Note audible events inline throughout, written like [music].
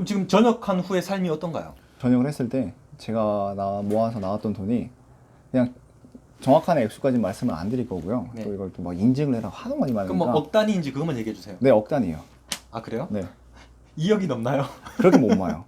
그럼 지금 전역한 후의 삶이 어떤가요? 전역을 했을 때 제가 나 모아서 나왔던 돈이 그냥 정확한 액수까지 말씀을 안 드릴 거고요. 네. 또 이걸 또 막 인증을 해라 하도 많이 그럼 많으니까. 뭐억 단위인지 그것만 얘기해 주세요. 네, 억 단위요. 아 그래요? 네. [laughs] 2억이 넘나요? 그렇게 못 모아요.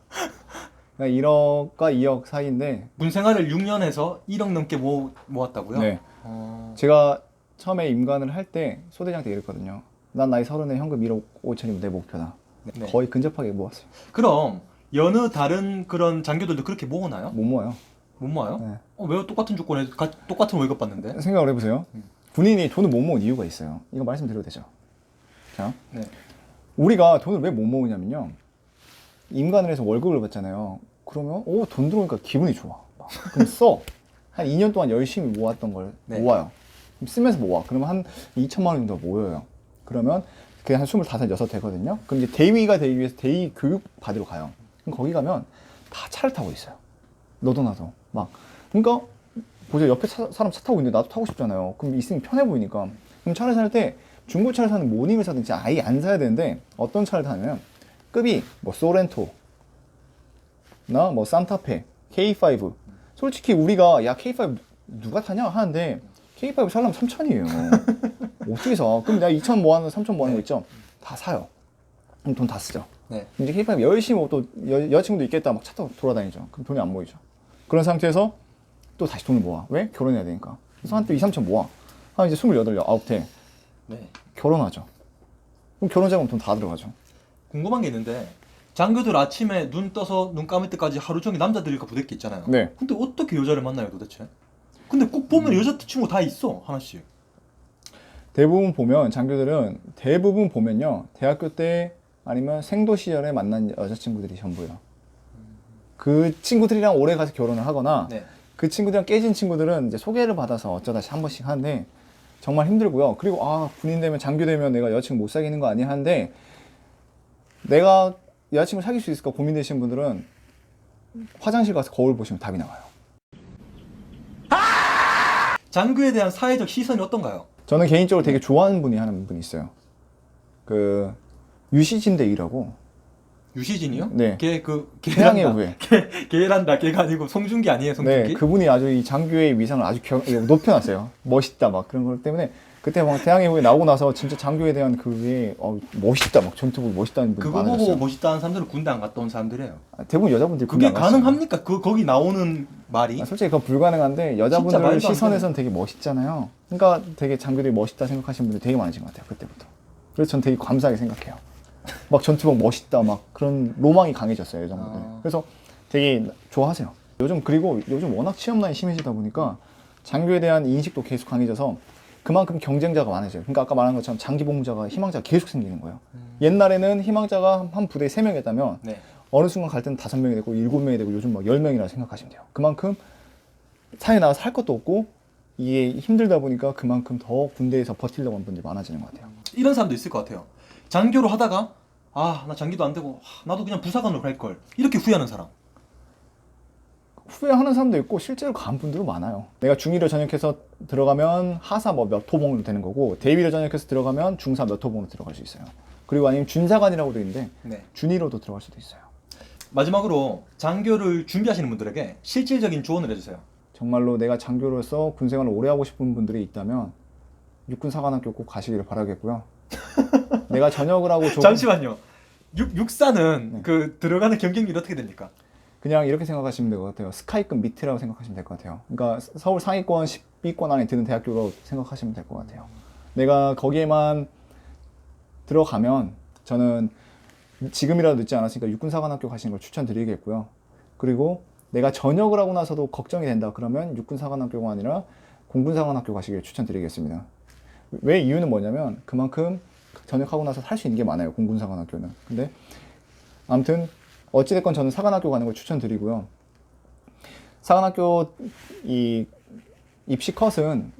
그러니까 1억과 2억 사이인데 문 생활을 6년 해서 1억 넘게 모, 모았다고요? 네. 어... 제가 처음에 임관을 할 때 소대장 때 이랬거든요. 난 나이 서른에 현금 1억 5천이면 내 목표다. 네. 거의 근접하게 모았어요. 그럼 여느 다른 그런 장교들도 그렇게 모으나요? 못 모아요. 못 모아요? 네. 어, 왜 똑같은 조건에 가- 똑같은 월급 받는데? 생각을 해보세요. 음. 군인이 돈을 못 모은 이유가 있어요. 이거 말씀드려도 되죠. 자, 네. 우리가 돈을 왜 못 모으냐면요. 임관을 해서 월급을 받잖아요. 그러면 오, 돈 들어오니까 기분이 좋아. 막 그럼 써. 한 2년 동안 열심히 모았던 걸 네. 모아요. 쓰면서 모아. 그러면 한 2천만 원 정도 모여요. 그러면 그게 한 25, 6 되거든요. 그럼 이제 대위가 되기 위해서 대위 교육 받으러 가요. 그럼 거기 가면 다 차를 타고 있어요. 너도 나도. 막. 그러니까 보세요. 옆에 차- 사람 차 타고 있는데 나도 타고 싶잖아요. 그럼 있으면 편해 보이니까. 그럼 차를 살 때 중고차를 사는 모닝을 사든지 아예 안 사야 되는데 어떤 차를 타냐면 급이 뭐 소렌토 나 뭐 산타페 K5 솔직히 우리가 야 K5 누가 타냐 하는데 K5 살려면 3천이에요 [laughs] 어떻게 사? 그럼 내가 2천 모아는 3천 모아는 거 있죠? 다 사요 그럼 돈 다 쓰죠 네. 이제 K5 열심히 뭐또 여, 여자친구도 있겠다 막 차 타고 돌아다니죠 그럼 돈이 안 모이죠 그런 상태에서 또 다시 돈을 모아 왜? 결혼해야 되니까 그래서 한때 2, 3천 모아 한 이제 28, 9대 네. 결혼하죠 그럼 결혼 자금 돈 다 들어가죠 궁금한 게 있는데 장교들 아침에 눈 떠서 눈 감을 때까지 하루 종일 남자들과 부대끼 있잖아요. 네. 근데 어떻게 여자를 만나요 도대체? 근데 꼭 보면 여자 친구 다 있어 하나씩. 대부분 보면 장교들은 대부분 보면요 대학교 때 아니면 생도 시절에 만난 여자친구들이 전부예요. 그 친구들이랑 오래 가서 결혼을 하거나 네. 그 친구들이랑 깨진 친구들은 이제 소개를 받아서 어쩌다 한 번씩 하는데 정말 힘들고요. 그리고 아 군인 되면 장교 되면 내가 여자친구 못 사귀는 거 아니야 하는데 내가 여자친구 사귈 수 있을까 고민되시는 분들은 화장실 가서 거울 보시면 답이 나와요. 장교에 대한 사회적 시선이 어떤가요? 저는 개인적으로 되게 좋아하는 분이 하는 분이 있어요. 그 유시진 대위라고 유시진이요? 네. 걔그 태양의. 후예. 걔 걔란다. 걔가 아니고 송중기 아니에요, 송중기? 네, 그분이 아주 이 장교의 위상을 아주 겨- 높여놨어요. 멋있다 막 그런 것 때문에 그때 막 태양의 후예 나오고 나서 진짜 장교에 대한 그게 어, 멋있다 막 전투복 멋있다는 분이 그거 보고 많아졌어요. 멋있다는 사람들은 군대 안 갔다 온 사람들이에요. 아, 대부분 여자분들이 그게 군대 안 갔어요. 가능합니까? 그 거기 나오는 말이? 아, 솔직히 그건 불가능한데 여자분들 안 시선에선 되게 멋있잖아요. 그러니까 되게 장교들이 멋있다 생각하시는 분들이 되게 많으신 것 같아요. 그때부터. 그래서 전 되게 감사하게 생각해요. 막 전투복 멋있다 막 그런 로망이 강해졌어요 여자분들. 아. 그래서 되게 좋아하세요. 요즘 그리고 요즘 워낙 취업난이 심해지다 보니까 장교에 대한 인식도 계속 강해져서 그만큼 경쟁자가 많아져요. 그러니까 아까 말한 것처럼 장기 복무자가 희망자가 계속 생기는 거예요. 옛날에는 희망자가 한 부대에 세명이었다면 네. 어느 순간 갈 때는 다섯 명이 되고 일곱 명이 되고 요즘 막 열 명이라 생각하시면 돼요. 그만큼 사회 나가서 살 것도 없고 이게 힘들다 보니까 그만큼 더 군대에서 버틸려고 하는 분들이 많아지는 것 같아요. 이런 사람도 있을 것 같아요. 장교로 하다가 아 나 장기도 안 되고 하, 나도 그냥 부사관으로 갈 걸. 이렇게 후회하는 사람. 후회하는 사람도 있고 실제로 간 분들도 많아요. 내가 중위로 전역해서 들어가면 하사 뭐 몇 호봉으로 되는 거고 대위로 전역해서 들어가면 중사 몇 호봉으로 들어갈 수 있어요. 그리고 아니면 준사관이라고도 있는데 네. 준위로도 들어갈 수도 있어요. 마지막으로 장교를 준비하시는 분들에게 실질적인 조언을 해주세요. 정말로 내가 장교로서 군 생활을 오래 하고 싶은 분들이 있다면 육군 사관학교 꼭 가시기를 바라겠고요. [laughs] 내가 전역을 하고 조- 잠시만요. 육, 육사는 네. 그 들어가는 경쟁률이 어떻게 됩니까? 그냥 이렇게 생각하시면 될 것 같아요. 스카이급 밑이라고 생각하시면 될 것 같아요. 그러니까 서울 상위권 10위권 안에 드는 대학교로 생각하시면 될 것 같아요. 내가 거기에만 들어가면 저는 지금이라도 늦지 않았으니까 육군사관학교 가시는 걸 추천드리겠고요. 그리고 내가 전역을 하고 나서도 걱정이 된다 그러면 육군사관학교가 아니라 공군사관학교 가시길 추천드리겠습니다. 왜 이유는 뭐냐면 그만큼 전역하고 나서 살수 있는 게 많아요. 공군사관학교는. 근데 아무튼 어찌됐건 저는 사관학교 가는 걸 추천드리고요. 사관학교 이 입시 컷은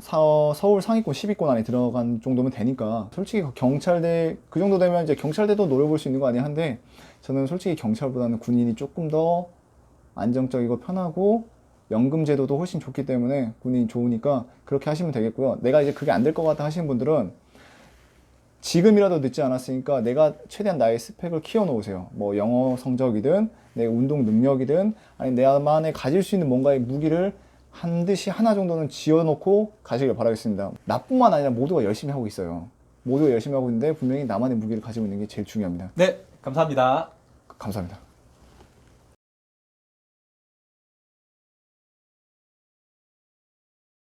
사- 서울 상위권 10위권 안에 들어간 정도면 되니까 솔직히 경찰대 그 정도 되면 이제 경찰대도 노려볼 수 있는 거 아니야 한데 저는 솔직히 경찰보다는 군인이 조금 더 안정적이고 편하고 연금 제도도 훨씬 좋기 때문에 군인이 좋으니까 그렇게 하시면 되겠고요. 내가 이제 그게 안 될 것 같다 하시는 분들은 지금이라도 늦지 않았으니까 내가 최대한 나의 스펙을 키워놓으세요. 뭐 영어 성적이든 내 운동 능력이든 아니 내만의 가질 수 있는 뭔가의 무기를 한듯이 하나 정도는 지어놓고 가시길 바라겠습니다. 나뿐만 아니라 모두가 열심히 하고 있어요. 모두가 열심히 하고 있는데 분명히 나만의 무기를 가지고 있는 게 제일 중요합니다. 네, 감사합니다. 감사합니다.